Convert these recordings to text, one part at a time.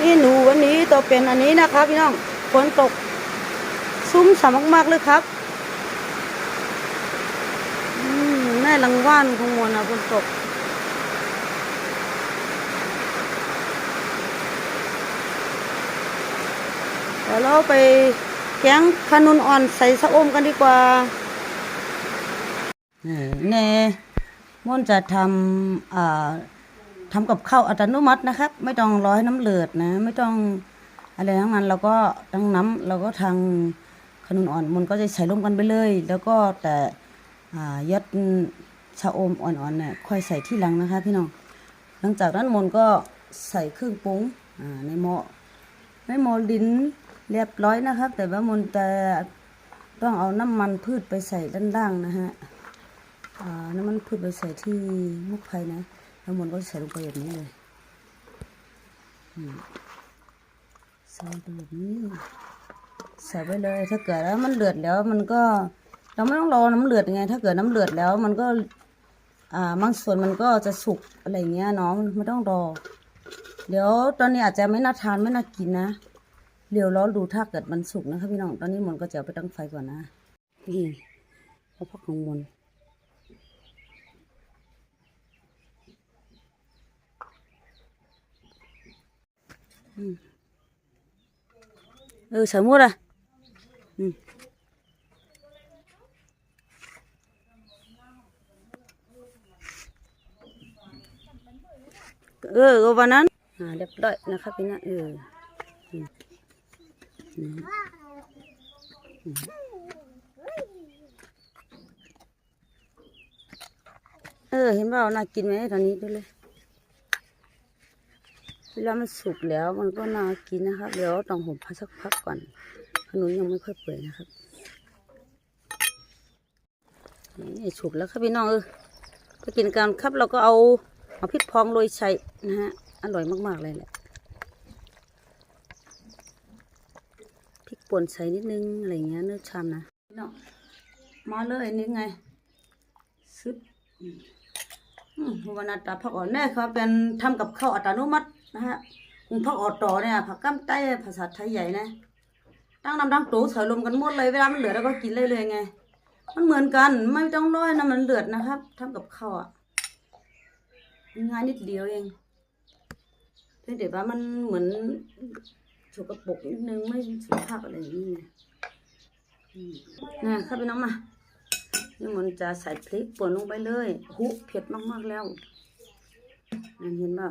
นี่หนูวันนี้ตัวเป็นอันนี้นะครับพี่น้องฝนตกซุ้มสามมากๆเลยครับแม่ลังว่านของมวนะฝนตกเดี๋ยวเราไปแกงขนุนอ่อนใส่สะอมกันดีกว่าเน่ม่วนจะทำอ่า ทำกับข้าวอัตโนมัตินะครับ ไม่ต้องร้อให้น้ำเลือดนะ ไม่ต้องอะไรทั้งนั้นเราก็ตั้งน้ำเราก็ทางขนุนอ่อนมันก็จะใส่ร่วมกันไปเลย แล้วก็แต่ยัดชะอมอ่อนๆเนี่ยค่อยใส่ที่หลังนะคะ พี่น้อง หลังจากนั้นมนก็ใส่เครื่องปรุงในหม้อไม่โมดินเรียบร้อยนะครับ แต่ว่ามนจะต้องเอาน้ำมันพืชไปใส่ด้านล่างนะฮะน้ำมันพืชไปใส่ที่มุกไผ่นะ แล้วมนก็ใส่ลงไปแบบนี้เลยใส่ไปแบบนี้ใส่ไปเลยถ้าเกิดแล้วมันเดือดแล้วมันก็ เราไม่ต้องรอน้ำเลือดไง ถ้าเกิดน้ำเลือดแล้วมันก็ อ่าบางส่วนมันก็จะสุกอะไรเงี้ยเนาะไม่ต้องรอ เดี๋ยวตอนนี้อาจจะไม่น่าทานไม่น่ากินนะเดี๋ยวรอดูถ้าเกิดมันสุกนะคะพี่น้องตอนนี้มันก็จะไปตั้งไฟก่อนนะนี่ข้าวผักของมัน เออใส่หมดอะอืมเออก็วันนั้นอ่าเรียบร้อยนะครับพี่นะเออเออเห็นเปล่าน่ากินไหมตอนนี้ดูเลย เวลามันสุกแล้วมันก็น่ากินนะครับเดี๋ยวต้องห่มพักสักพักก่อนขนุนยังไม่ค่อยเปื่อยนะครับนี่สุกแล้วครับพี่น้องเออไปกินกันครับเราก็เอาเอาพริกพองโรยใส่นะฮะอร่อยมากๆเลยแหละพริกป่นใส่นิดนึงอะไรเงี้ยเนื้อชามนะเนาะมาเลยนี่ไงซึบอืมวันนัดตาผักอ่อนแน่ครับเป็นทำกับข้าวอัตโนมัติ นะฮะอืมผักออต่อเนี่ยผักกั้มใต้ภาษาไทยใหญ่นะตั้งน้ำดังตูใส่รวมกันหมดเลยเวลามันเหลือแล้วก็กินเลยเลยไง มันเหมือนกันไม่ต้องร้อยนะมันเลือดนะครับทำกับข้าวอะง่ายนิดเดียวเองเพียงแต่ว่ามันเหมือนสกปรกนิดนึงไม่สุภาพอะไรอย่างนี้ไงนะครับพี่น้องมานี่มันจะใส่พริกป่นลงไปเลยหุเผ็ดมากๆแล้วนั่นเห็นป่ะ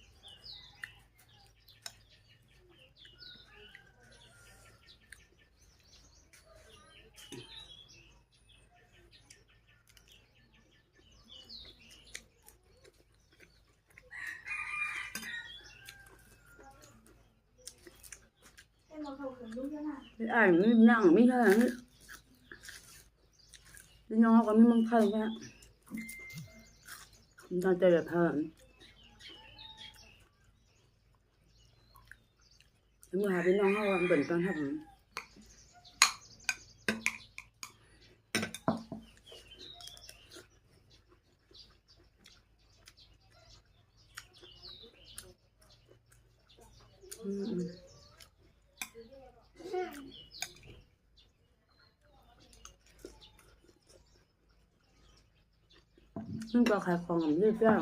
ก่อนนั่นหนึ่งเลยให้มาเข้าคืนลูกยังไงพี่อ่านไม่นั่งไม่ใช่ไม่น้องเขาก็ไม่มั่งคั่งแค่น่าจอแบบเพิ่มแล้วมาหาพี่น้องเขาเบิ่นตอนทำอืม มันก็ขายของกับยืดย่าง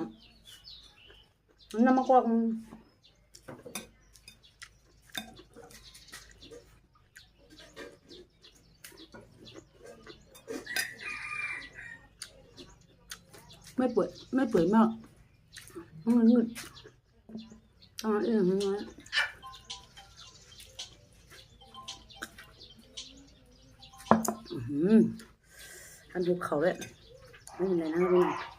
มันน้ำมะกอกไม่เปื่อยไม่เปื่อยมากมันงึดต้องเอาเองน้อยๆอื้อยอันดูเขาเลยไม่เป็นไรนะพี่อ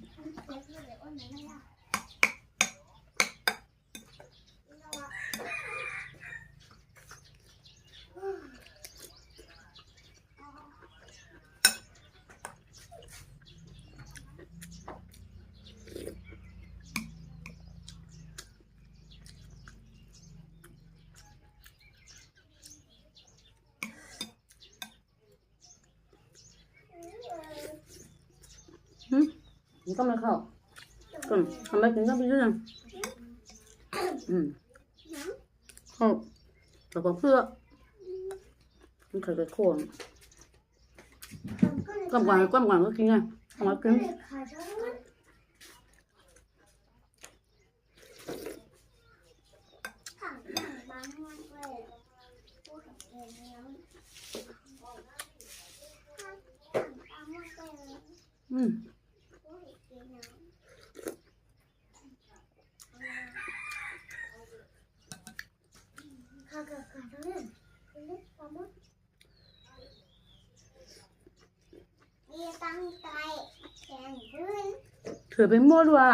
มันก็ไม่เข้าก่อนทำไมถึงต้องไปเรื่องอืมเข้าแต่ก็เพื่อมันเคยไปโค่นกำกวางกำกวางก็กินไงทำไมกินขาดแล้วมันถังถังบางมากเลยพูดกับเองแล้วถังบางมากเลย อืม พูดกับเองแล้ว เนี่ยเล็กปลาหมดมีตั้งใจแข่งพื้นเถื่อไปหมดว่ะ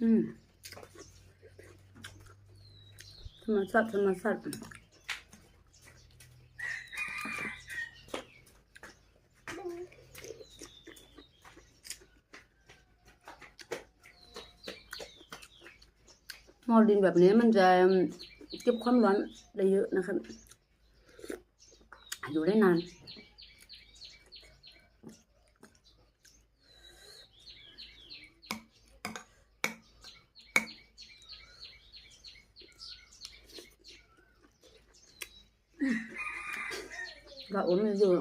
อืมธรรมชาติธรรมชาติ อดินแบบนี้มันจะเก็บความร้อนได้เยอะนะครับ อยู่ได้นานก็อุ่นอยู่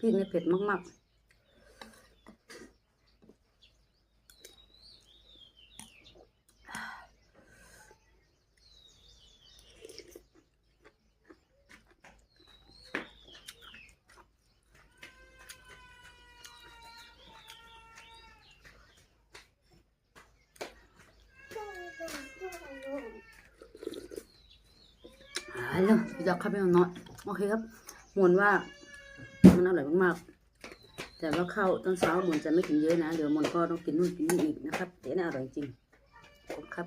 พริกนี่เผ็ดมากๆฮัลโหลอยจะเข้าไปนอนโอเคครับหมุนว่า มันอร่อยมากๆ แต่ว่าข้าวตอนเช้ามนจะไม่กินเยอะนะ เดี๋ยวมนก็ต้องกินนู่นกินนี่อีกนะครับแต่น่าอร่อยจริงขอบครับ